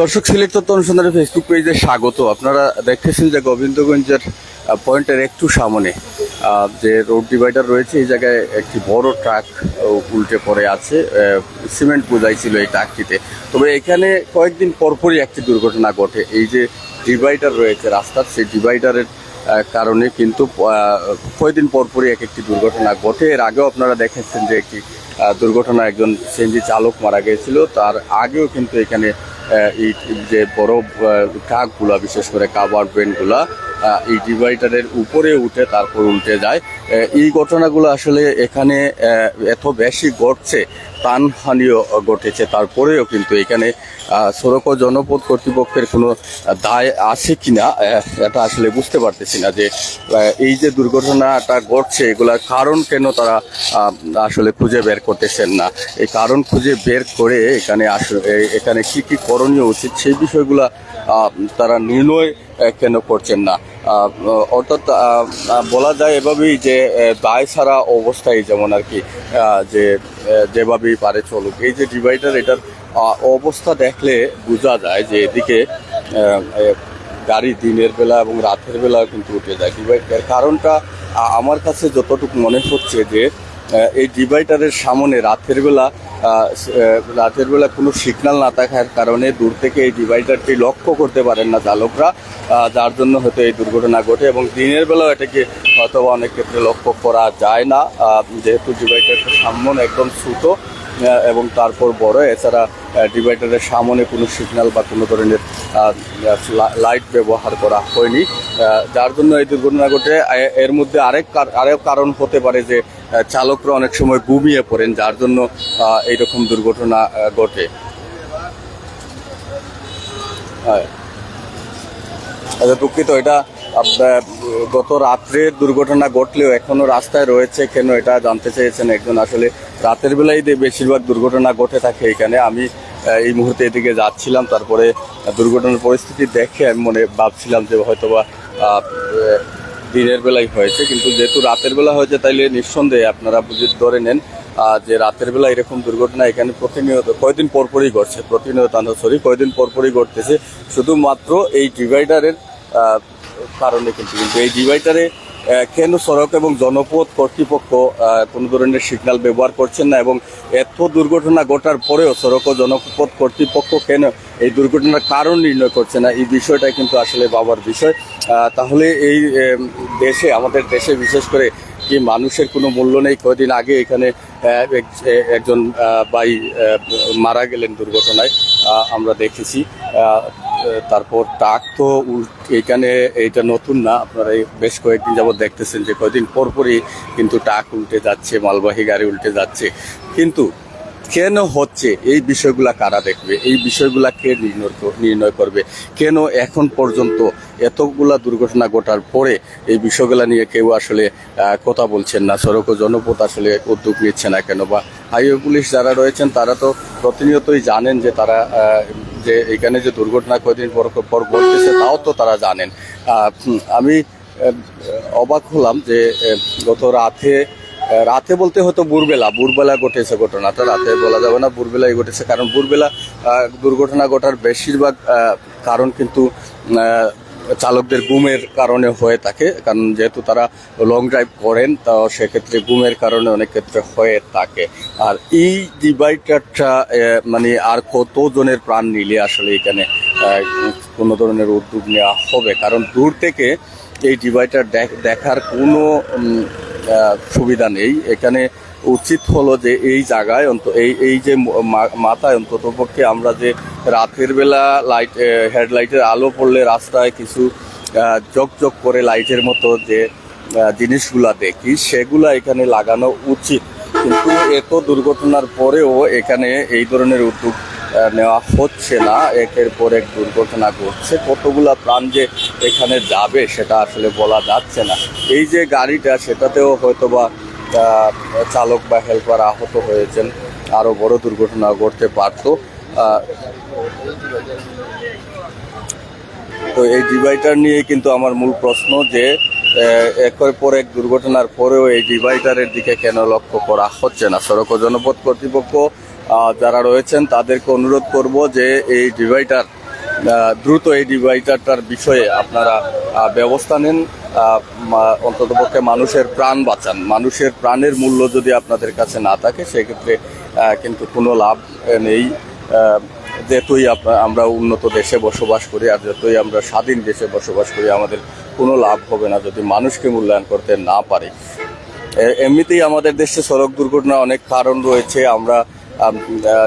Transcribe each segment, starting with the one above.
দর্শক সিলেক্ট তথ্য অনুসন্ধানের ফেসবুক পেজে স্বাগত। আপনারা দেখতেছেন যে গোবিন্দগঞ্জের পয়েন্টের একটু সামনে যে রোড ডিভাইডার রয়েছে, এই জায়গায় একটি বড় ট্রাক উল্টে পড়ে আছে সিমেন্ট বোঝাইছিল এই ট্রাকটিতে তবে এখানে কয়েকদিন পরপরই একটি দুর্ঘটনা ঘটে। এই যে ডিভাইডার রয়েছে রাস্তার, সেই ডিভাইডারের কারণে কিন্তু কয়েকদিন পরপরই এক একটি দুর্ঘটনা ঘটে। এর আগেও আপনারা দেখেছেন যে একটি দুর্ঘটনা একজন সিএনজি চালক মারা গিয়েছিল। তার আগেও কিন্তু এখানে যে বড় ট্রাকগুলা, বিশেষ করে কাভার ভ্যানগুলা এই ডিভাইডারের উপরে উঠে তারপর উল্টে যায়। এই ঘটনাগুলো আসলে এখানে এত বেশি ঘটছে প্রাণহানিও ঘটেছে। তারপরেও কিন্তু এখানে সড়ক জনপথ কর্তৃপক্ষের কোনো দায় আছে কিনা আহ, এটা আসলে বুঝতে পারতেছি না যে এই যে দুর্ঘটনাটা ঘটছে এগুলার কারণ কেন তারা আসলে খুঁজে বের করতেছেন না? এই কারণ খুঁজে বের করে এখানে আসলে এখানে কি কি করণীয় উচিত সেই বিষয়গুলো তারা নির্ণয় কেন করছেন না? অর্থাৎ বলা যায় এভাবেই যে দায় ছাড়া অবস্থায় যেমন আর কি যে যেভাবেই পারে চলুক। এই যে ডিভাইডার এটার অবস্থা দেখলে বোঝা যায় যে এদিকে গাড়ি দিনের বেলা এবং রাতের বেলা কিন্তু উঠে যায়। ডিভাইডার কারণটা আমার কাছে যতটুকু মনে হচ্ছে যে এই ডিভাইডারের সামনে রাতের বেলা রাতের বেলা কোনো সিগন্যাল না থাকার কারণে দূর থেকে এই ডিভাইডারটি লক্ষ্য করতে পারেন না চালকরা যার জন্য হয়তো এই দুর্ঘটনা ঘটে এবং দিনের বেলাও এটাকে হয়তো অনেক ক্ষেত্রে লক্ষ্য করা যায় না। যেহেতু ডিভাইডারটা সামনে একদম ছোটো এবং তারপর বড়, এছাড়া ডিভাইডারের সামনে কোনো সিগন্যাল বা কোনো ধরনের লাইট ব্যবহার করা হয়নি। যার জন্য এই দুর্ঘটনা ঘটে। এর মধ্যে আরেক আরেক কারণ হতে পারে যে চালকরা অনেক সময় ঘুমিয়ে পড়েন, যার জন্য এইরকম দুর্ঘটনা ঘটে। আচ্ছা দুঃখিত, এটা আপ- গত রাত্রে দুর্ঘটনা ঘটলেও এখনও রাস্তায় রয়েছে, কেন এটা জানতে চেয়েছেন একজন? আসলে রাতের বেলায় বেশিরভাগ দুর্ঘটনা ঘটে থাকে এখানে, আমি এই মুহূর্তে এদিকে যাচ্ছিলাম, তারপরে দুর্ঘটনার পরিস্থিতি দেখে আমি মনে ভাবছিলাম যে হয়তোবা দিনের বেলায় হয়েছে, কিন্তু যেহেতু রাতের বেলা হয়েছে, তাইলে নিঃসন্দেহে আপনারা বুঝে ধরে নেন যে রাতের বেলা এরকম দুর্ঘটনা এখানে প্রতিনিয়ত, কয়দিন পরপরই ঘটছে, প্রতিনিয়ত সরি কয়দিন পরপরই ঘটতেছে, শুধুমাত্র এই ডিভাইডারের কারণে কিন্তু কিন্তু এই ডিভাইডারে কেন সড়ক এবং জনপথ কর্তৃপক্ষ কোনো ধরনের সিগন্যাল ব্যবহার করছেন না এবং এত দুর্ঘটনা ঘটার পরেও সড়ক ও জনপথ কর্তৃপক্ষ কেন এই দুর্ঘটনার কারণ নির্ণয় করছে না? এই বিষয়টা কিন্তু আসলে বাবার বিষয়। তাহলে এই দেশে, আমাদের দেশে বিশেষ করে কি মানুষের কোনো মূল্য নেই? কয়দিন আগে এখানে এক- একজন ভাই মারা গেলেন দুর্ঘটনায় আমরা দেখেছি। তারপর টাক তো এখানে এইটা নতুন না, আপনারা বেশ কয়েকদিন যাবত দেখতেছেন যে কয়েকদিন পরপরই কিন্তু টাক উল্টে যাচ্ছে, মালবাহী গাড়ি উল্টে যাচ্ছে। কিন্তু কেন হচ্ছে? এই বিষয়গুলা কারা দেখবে? এই বিষয়গুলা কে নির্ণয় নির্ণয় করবে? কেন এখন পর্যন্ত এতগুলা দুর্ঘটনা ঘটার পরে এই বিষয়গুলা নিয়ে কেউ আসলে কথা বলছেন না? সড়ক ও জনপথ আসলে উদ্যোগ নিচ্ছে না কেন? বা হাইওয়ে পুলিশ যারা রয়েছেন, তারা তো প্রতিনিয়তই জানেন যে তারা যে এখানে যে দুর্ঘটনা কয়দিন পর পর ঘটতেছে তাও তো তারা জানেন। আমি অবাক হলাম যে গত রাতে রাতে বলতে হতো ভোরবেলা ভোরবেলা ঘটেছে ঘটনাটা, রাতে বলা যাবে না ভোরবেলায় ঘটেছে, কারণ ভোরবেলা দুর্ঘটনা ঘটার বেশিরভাগ কারণ কিন্তু চালকদের গুমের কারণে হয়ে থাকে, কারণ যেহেতু তারা লং ড্রাইভ করেন, তো সেক্ষেত্রে গুমের কারণে অনেক ক্ষেত্রে হয়ে থাকে। আর এই ডিভাইডারটা মানে আর কতজনের প্রাণ নিলে আসলে এখানে কোনো ধরনের উদ্যোগ নেওয়া হবে? কারণ দূর থেকে এই ডিভাইডার দেখার কোনো সুবিধা নেই। এখানে উচিত হলো যে এই জায়গায় অন্ত, এই এই যে মাথায় অন্তত পক্ষে আমরা যে রাতের বেলা লাইট হেডলাইটের আলো পড়লে রাস্তায় কিছু জক করে লাইটের মতো যে জিনিসগুলা দেখি, সেগুলা এখানে লাগানো উচিত। কিন্তু এত দুর্ঘটনার পরেও এখানে এই ধরনের উদ্যোগ নেওয়া হচ্ছে না। একের পর এক দুর্ঘটনা ঘটছে। কতগুলা প্রাণ যে এখানে যাবে সেটা আসলে বলা যাচ্ছে না। এই যে গাড়িটা সেটাতেও হয়তোবা চালক বা হেল্পার আহত হয়েছেন আরও বড় দুর্ঘটনা ঘটতে পারতো। তো এই ডিভাইডার নিয়ে কিন্তু আমার মূল প্রশ্ন যে একের পর এক দুর্ঘটনার পরেও এই ডিভাইডারের দিকে কেন লক্ষ্য করা হচ্ছে না? সড়ক জনপথ কর্তৃপক্ষ যারা রয়েছেন, তাদেরকে অনুরোধ করব যে এই ডিভাইডার দ্রুত এই ডিভাইডারটার বিষয়ে আপনারা ব্যবস্থা নেন। অন্তত পক্ষে মানুষের প্রাণ বাঁচান। মানুষের প্রাণের মূল্য যদি আপনাদের কাছে না থাকে সেক্ষেত্রে কিন্তু কোনো লাভ নেই। আহ, যেহেতুই আমরা উন্নত দেশে বসবাস করি আর যতই আমরা স্বাধীন দেশে বসবাস করি আমাদের কোনো লাভ হবে না যদি মানুষকে মূল্যায়ন করতে না পারি। এমনিতেই আমাদের দেশে সড়ক দুর্ঘটনা অনেক কারণ রয়েছে। আমরা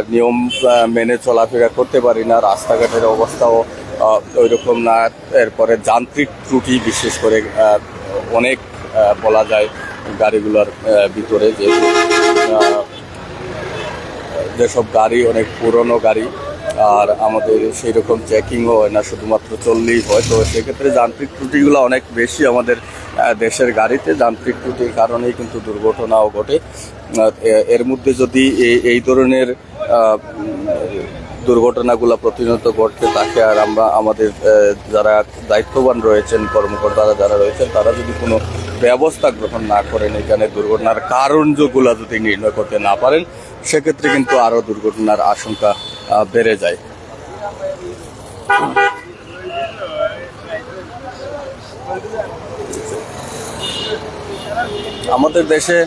নিয়ম মেনে চলাফেরা করতে পারি না। রাস্তাঘাটের অবস্থাও ওই রকম না। এরপরে যান্ত্রিক ত্রুটি বিশেষ করে অনেক বলা যায় গাড়িগুলোর ভিতরে যেহেতু যেসব গাড়ি অনেক পুরনো গাড়ি, আর আমাদের সেই রকম চেকিংও হয় না, শুধুমাত্র চললেই হয়। তো সেক্ষেত্রে যান্ত্রিক ত্রুটিগুলো অনেক বেশি আমাদের দেশের গাড়িতে। যান্ত্রিক ত্রুটির কারণেই কিন্তু দুর্ঘটনাও ঘটে। এর মধ্যে যদি এই- ধরনের দুর্ঘটনাগুলো প্রতিনিয়ত ঘটতে তাকে আর আমরা আমাদের যারা দায়িত্ববান রয়েছেন, কর্মকর্তারা যারা রয়েছেন, তারা যদি কোনো ব্যবস্থা গ্রহণ না করেন এখানে, দুর্ঘটনার কারণ যেগুলো যদি নির্ণয় করতে না পারেন, সেক্ষেত্রে কিন্তু আরও দুর্ঘটনার আশঙ্কা বেড়ে যায়। আমাদের দেশে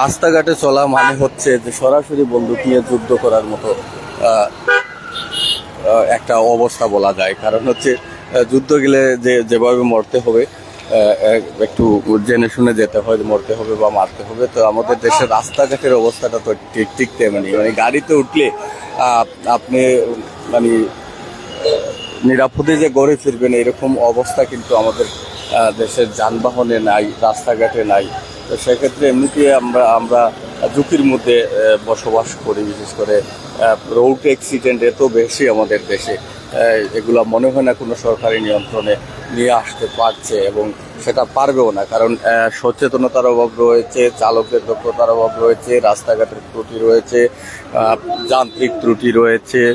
রাস্তাঘাটে চলা মানে হচ্ছে যে সরাসরি বন্দুক নিয়ে যুদ্ধ করার মতো একটা অবস্থা বলা যায়। কারণ হচ্ছে যুদ্ধ গেলে যে, যেভাবে মরতে হবে একটু জেনে শুনে যেতে হয়, মরতে হবে বা মারতে হবে। তো আমাদের দেশের রাস্তাঘাটের অবস্থাটা তো ঠিক ঠিক তেমনি। মানে গাড়িতে উঠলে আপনি মানে নিরাপদে যে গড়ে ফিরবেন, এরকম অবস্থা কিন্তু আমাদের দেশের যানবাহনে নাই, রাস্তাঘাটে নাই। তো সেক্ষেত্রে এমনিতে আমরা আমরা ঝুঁকির মধ্যে বসবাস করি, বিশেষ করে রোড অ্যাক্সিডেন্ট এত বেশি আমাদের দেশে। এগুলা মনে হয় না কোনো সরকারি নিয়ন্ত্রণে নিয়ে আসতে পারছে এবং সেটা পারবেও না। কারণ সচেতনতার অভাব রয়েছে, চালকের দক্ষতার অভাব রয়েছে, রাস্তাঘাটের ত্রুটি রয়েছে যান্ত্রিক ত্রুটি রয়েছে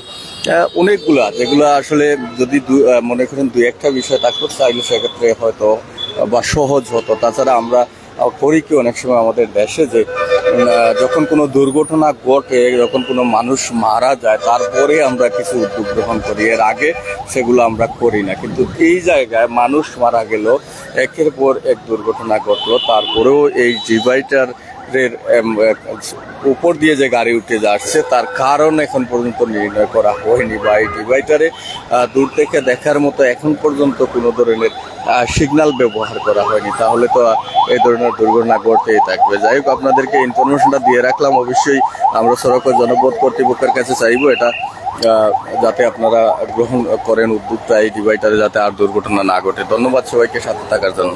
অনেকগুলা। যেগুলো আসলে যদি দু- মনে করেন দুই একটা বিষয় থাকতো চাইলে সেক্ষেত্রে হয়তো বা সহজ হতো। তাছাড়া আমরা করি কি অনেক সময় আমাদের দেশে যে যখন কোনো দুর্ঘটনা ঘটে, যখন কোনো মানুষ মারা যায়, তারপরে আমরা কিছু উদ্যোগ গ্রহণ করি। এর আগে সেগুলো আমরা করি না। কিন্তু এই জায়গায় মানুষ মারা গেল, একের পর এক দুর্ঘটনা ঘটলো, তারপরেও এই ডিভাইটার এর উপর দিয়ে যে গাড়ি উঠে যাচ্ছে, তার কারণ এখন পর্যন্ত নির্ণয় করা হয়নি বা এই ডিভাইডারে দূর থেকে দেখার মতো এখন পর্যন্ত কোনো ধরনের সিগন্যাল ব্যবহার করা হয়নি। তাহলে তো এই ধরনের দুর্ঘটনা ঘটতেই থাকবে। যাই হোক, আপনাদেরকে ইনফরমেশনটা দিয়ে রাখলাম। অবশ্যই আমরা সড়ক ও জনপথ কর্তৃপক্ষের কাছে চাইব এটা যাতে আপনারা গ্রহণ করেন উদ্যোগটা এই ডিভাইডারে, যাতে আর দুর্ঘটনা না ঘটে। ধন্যবাদ সবাইকে, সাথে থাকার জন্য।